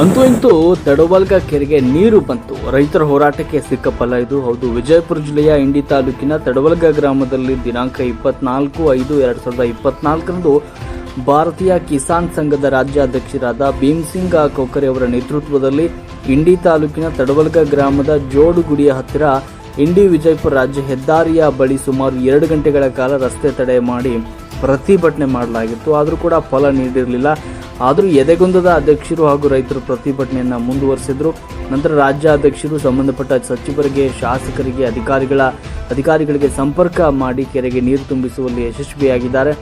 ಅಂತೂ ಇಂತೂ ತಡವಲ್ಗ ಕೆರೆಗೆ ನೀರು ಬಂತು. ರೈತರ ಹೋರಾಟಕ್ಕೆ ಸಿಕ್ಕ ಫಲ ಇದು? ಹೌದು, ವಿಜಯಪುರ ಜಿಲ್ಲೆಯ ಇಂಡಿ ತಾಲೂಕಿನ ತಡವಲ್ಗ ಗ್ರಾಮದಲ್ಲಿ ದಿನಾಂಕ ಇಪ್ಪತ್ನಾಲ್ಕು ಐದು ಎರಡು ಸಾವಿರದ ಇಪ್ಪತ್ನಾಲ್ಕರಂದು ಭಾರತೀಯ ಕಿಸಾನ್ ಸಂಘದ ರಾಜ್ಯಾಧ್ಯಕ್ಷರಾದ ಭೀಮ್ಸಿಂಗ್ ಕೊಕ್ಕರೆ ಅವರ ನೇತೃತ್ವದಲ್ಲಿ ಇಂಡಿ ತಾಲೂಕಿನ ತಡವಲ್ಗ ಗ್ರಾಮದ ಜೋಡುಗುಡಿಯ ಹತ್ತಿರ ಇಂಡಿ ವಿಜಯಪುರ ರಾಜ್ಯ ಹೆದ್ದಾರಿಯ ಬಳಿ ಸುಮಾರು ಎರಡು ಗಂಟೆಗಳ ಕಾಲ ರಸ್ತೆ ತಡೆ ಮಾಡಿ ಪ್ರತಿಭಟನೆ ಮಾಡಲಾಗಿತ್ತು. ಆದರೂ ಕೂಡ ಫಲ ನೀಡಿರಲಿಲ್ಲ. ಆದರೂ ಎದೆಗುಂದದ ಅಧ್ಯಕ್ಷರು ಹಾಗೂ ರೈತರು ಪ್ರತಿಭಟನೆಯನ್ನು ಮುಂದುವರೆಸಿದರು. ನಂತರ ರಾಜ್ಯ ಅಧ್ಯಕ್ಷರು ಸಂಬಂಧಪಟ್ಟ ಸಚಿವರಿಗೆ, ಶಾಸಕರಿಗೆ, ಅಧಿಕಾರಿಗಳ, ಅಧಿಕಾರಿಗಳಿಗೆ ಸಂಪರ್ಕ ಮಾಡಿ ಕೆರೆಗೆ ನೀರು ತುಂಬಿಸುವಲ್ಲಿ ಯಶಸ್ವಿಯಾಗಿದ್ದಾರೆ.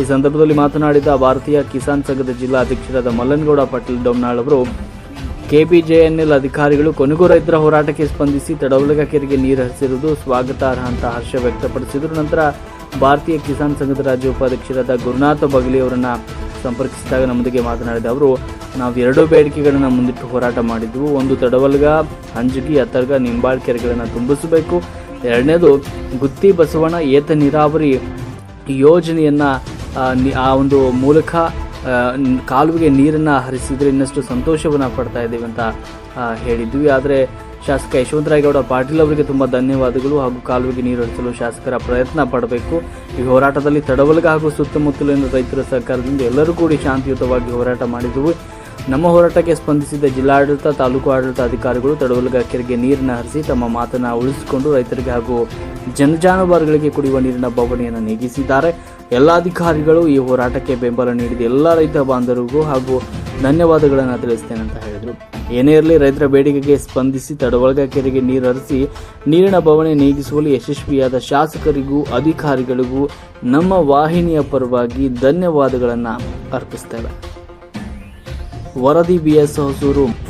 ಈ ಸಂದರ್ಭದಲ್ಲಿ ಮಾತನಾಡಿದ ಭಾರತೀಯ ಕಿಸಾನ್ ಸಂಘದ ಜಿಲ್ಲಾಧ್ಯಕ್ಷರಾದ ಮಲ್ಲನಗೌಡ ಪಾಟೀಲ್ ಡೊಮ್ನಾಳ್ ಅವರು, ಕೆಪಿಜೆಎನ್ಎಲ್ ಅಧಿಕಾರಿಗಳು ಕೊನೆಗೂ ರೈತರ ಹೋರಾಟಕ್ಕೆ ಸ್ಪಂದಿಸಿ ತಡವಲಗ ಕೆರೆಗೆ ನೀರು ಹರಿಸಿರುವುದು ಸ್ವಾಗತಾರ್ಹ ಅಂತ ಹರ್ಷ ವ್ಯಕ್ತಪಡಿಸಿದರು. ನಂತರ ಭಾರತೀಯ ಕಿಸಾನ್ ಸಂಘದ ರಾಜ್ಯ ಉಪಾಧ್ಯಕ್ಷರಾದ ಗುರುನಾಥ ಬಗಲಿ ಅವರನ್ನು ಸಂಪರ್ಕಿಸಿದಾಗ ನಮ್ಮೊಂದಿಗೆ ಮಾತನಾಡಿದ ಅವರು ನಾವು ಎರಡು ಬೇಡಿಕೆಗಳನ್ನು ಮುಂದಿಟ್ಟು ಹೋರಾಟ ಮಾಡಿದ್ವು. ಒಂದು ತಡವಲ್ಗ ಅಂಜುಗಿ ಅತ್ತರ್ಗ ನಿಂಬಾಳ್ ಕೆರೆಗಳನ್ನು ತುಂಬಿಸಬೇಕು. ಎರಡನೇದು ಗುತ್ತಿ ಬಸವಣ್ಣ ಏತ ನೀರಾವರಿ ಯೋಜನೆಯನ್ನು ಆ, ಒಂದು ಮೂಲಕ ಕಾಲುವೆಗೆ ನೀರನ್ನು ಹರಿಸಿದ್ರೆ ಇನ್ನಷ್ಟು ಸಂತೋಷವನ್ನು ಪಡ್ತಾ ಇದ್ದೀವಿ ಅಂತ ಹೇಳಿದ್ವಿ. ಆದರೆ ಶಾಸಕ ಯಶವಂತರಾಯಗೌಡ ಪಾಟೀಲ್ ಅವರಿಗೆ ತುಂಬಾ ಧನ್ಯವಾದಗಳು ಹಾಗೂ ಕಾಲುವೆಗೆ ನೀರು ಹರಿಸಲು ಶಾಸಕರ ಪ್ರಯತ್ನ ಪಡಬೇಕು. ಈ ಹೋರಾಟದಲ್ಲಿ ತಡವಲಗ ಹಾಗೂ ಸುತ್ತಮುತ್ತಲಿನ ರೈತರ ಸಹಕಾರದಿಂದ ಎಲ್ಲರೂ ಕೂಡಿ ಶಾಂತಿಯುತವಾಗಿ ಹೋರಾಟ ಮಾಡಿದವು. ನಮ್ಮ ಹೋರಾಟಕ್ಕೆ ಸ್ಪಂದಿಸಿದ ಜಿಲ್ಲಾಡಳಿತ, ತಾಲೂಕು ಆಡಳಿತ ಅಧಿಕಾರಿಗಳು ತಡವಲಗ ಕೆರೆಗೆ ನೀರನ್ನು ಹರಿಸಿ ತಮ್ಮ ಮಾತನ್ನು ಉಳಿಸಿಕೊಂಡು ರೈತರಿಗೆ ಹಾಗೂ ಜನಜಾನುವಾರುಗಳಿಗೆ ಕುಡಿಯುವ ನೀರಿನ ಬವಣೆಯನ್ನು ನೀಗಿಸಿದ್ದಾರೆ. ಎಲ್ಲ ಅಧಿಕಾರಿಗಳು ಈ ಹೋರಾಟಕ್ಕೆ ಬೆಂಬಲ ನೀಡಿದ ಎಲ್ಲ ರೈತ ಬಾಂಧವರಿಗೂ ಹಾಗೂ ಧನ್ಯವಾದಗಳನ್ನು ತಿಳಿಸ್ತೇನೆ ಅಂತ ಹೇಳಿದರು. ಏನೇ ಇರಲಿ ರೈತರ ಬೇಡಿಕೆಗೆ ಸ್ಪಂದಿಸಿ ತಡವಳಗ ಕೆರೆಗೆ ನೀರು ಹರಿಸಿ ನೀರಿನ ಬವಣೆ ನೀಗಿಸುವಲ್ಲಿ ಯಶಸ್ವಿಯಾದ ಶಾಸಕರಿಗೂ ಅಧಿಕಾರಿಗಳಿಗೂ ನಮ್ಮ ವಾಹಿನಿಯ ಪರವಾಗಿ ಧನ್ಯವಾದಗಳನ್ನು ಅರ್ಪಿಸ್ತೇವೆ. ವರದಿ ಬಿ ಎಸ್ ಹೊಸೂರು